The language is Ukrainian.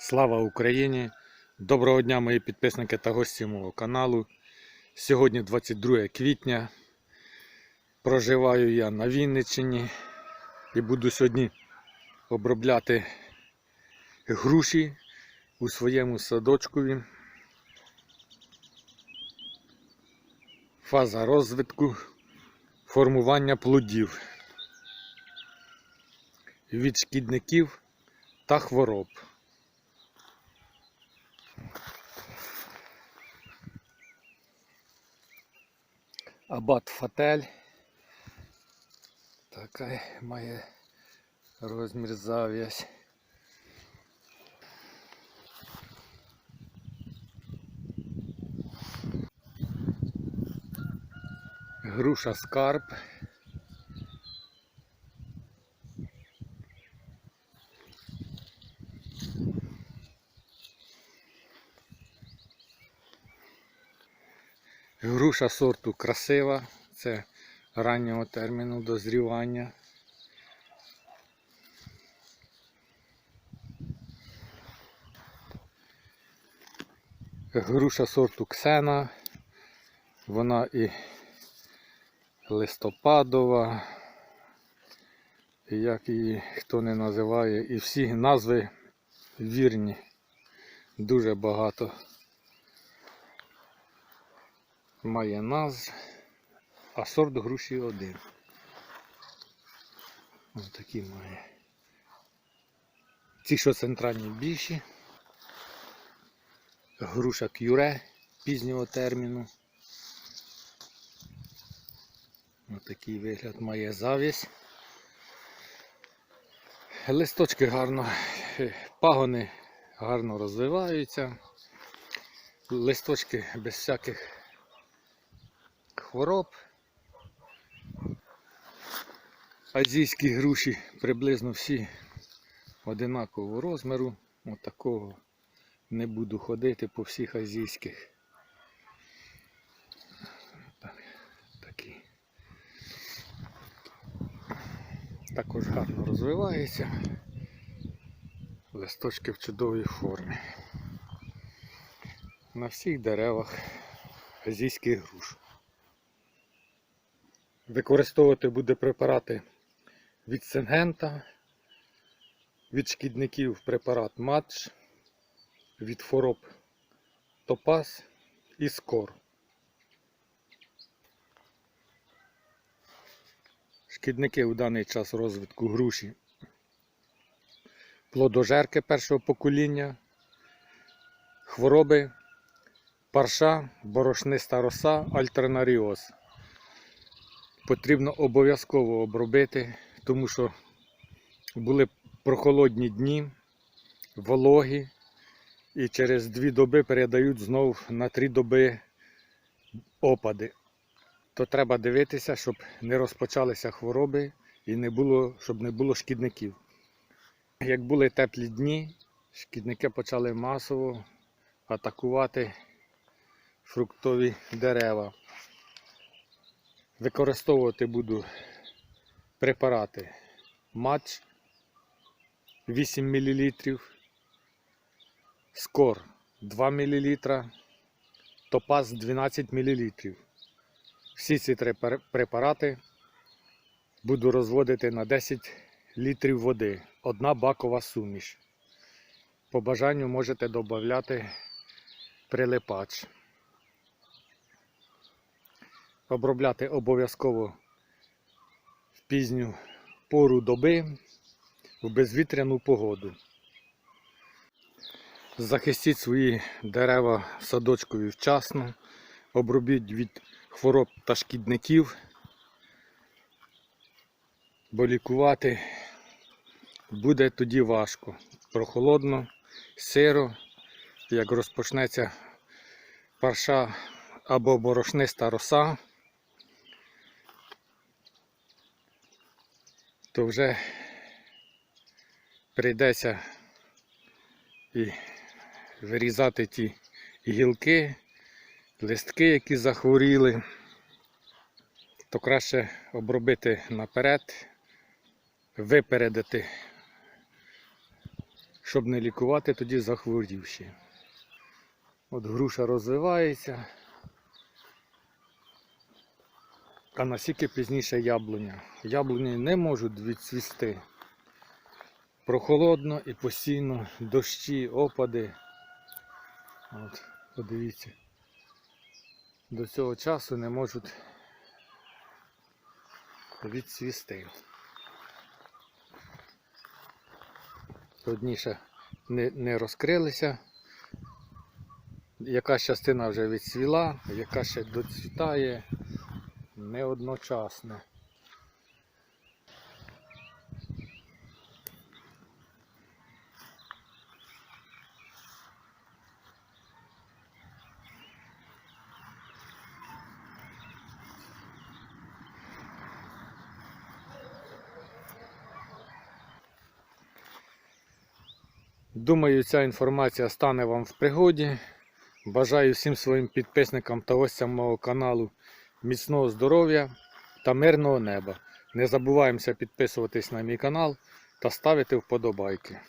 Слава Україні! Доброго дня, мої підписники та гості мого каналу. Сьогодні 22 квітня. Проживаю я на Вінниччині і буду сьогодні обробляти груші у своєму садочкові. Фаза розвитку формування плодів від шкідників та хвороб. Абат Фатель. Така має розмір зав'язь. Груша скарб. Груша сорту красива, це раннього терміну дозрівання. Груша сорту Ксена, вона і листопадова, як її хто не називає, і всі назви вірні, дуже багато має назв, а сорт груші один. Ось такі має. Ці, що центральні більші. Груша кюре пізнього терміну. Ось такий вигляд має завість. Листочки гарно, пагони гарно розвиваються. Листочки без всяких хвороб. Азійські груші приблизно всі одинакового розміру. От такого не буду ходити по всіх азійських. Такі. Також гарно розвивається. Листочки в чудовій формі. На всіх деревах азійських груш. Використовувати буде препарати від сингента, від шкідників препарат матч, від хвороб топаз і скор. Шкідники у даний час розвитку груші. Плодожерки першого покоління, хвороби, парша, борошниста роса, альтернаріоз потрібно обов'язково обробити, тому що були прохолодні дні, вологі, і через дві доби передають знову на три доби опади. То треба дивитися, щоб не розпочалися хвороби і не було, щоб не було шкідників. Як були теплі дні, шкідники почали масово атакувати фруктові дерева. Використовувати буду препарати матч 8 мл, скор 2 мл, топаз 12 мл. Всі ці три препарати буду розводити на 10 літрів води. Одна бакова суміш. По бажанню можете додати прилипач. Обробляти обов'язково в пізню пору доби в безвітряну погоду. Захистіть свої дерева садочкові вчасно, обробіть від хвороб та шкідників, бо лікувати буде тоді важко. Прохолодно, сиро, як розпочнеться парша або борошниста роса, то вже прийдеться і вирізати ті гілки, листки, які захворіли, то краще обробити наперед, випередити щоб не лікувати тоді захворівші. От груша розвивається. А настільки пізніше яблуня. Яблуні не можуть відцвісти. Прохолодно і постійно дощі, опади. От, подивіться. До цього часу не можуть відцвісти. Одні не, не розкрилися. Якась частина вже відцвіла, яка ще доцвітає не одночасно. Думаю, ця інформація стане вам в пригоді. Бажаю всім своїм підписникам та гостям мого каналу міцного здоров'я та мирного неба. Не забуваємося підписуватись на мій канал та ставити вподобайки.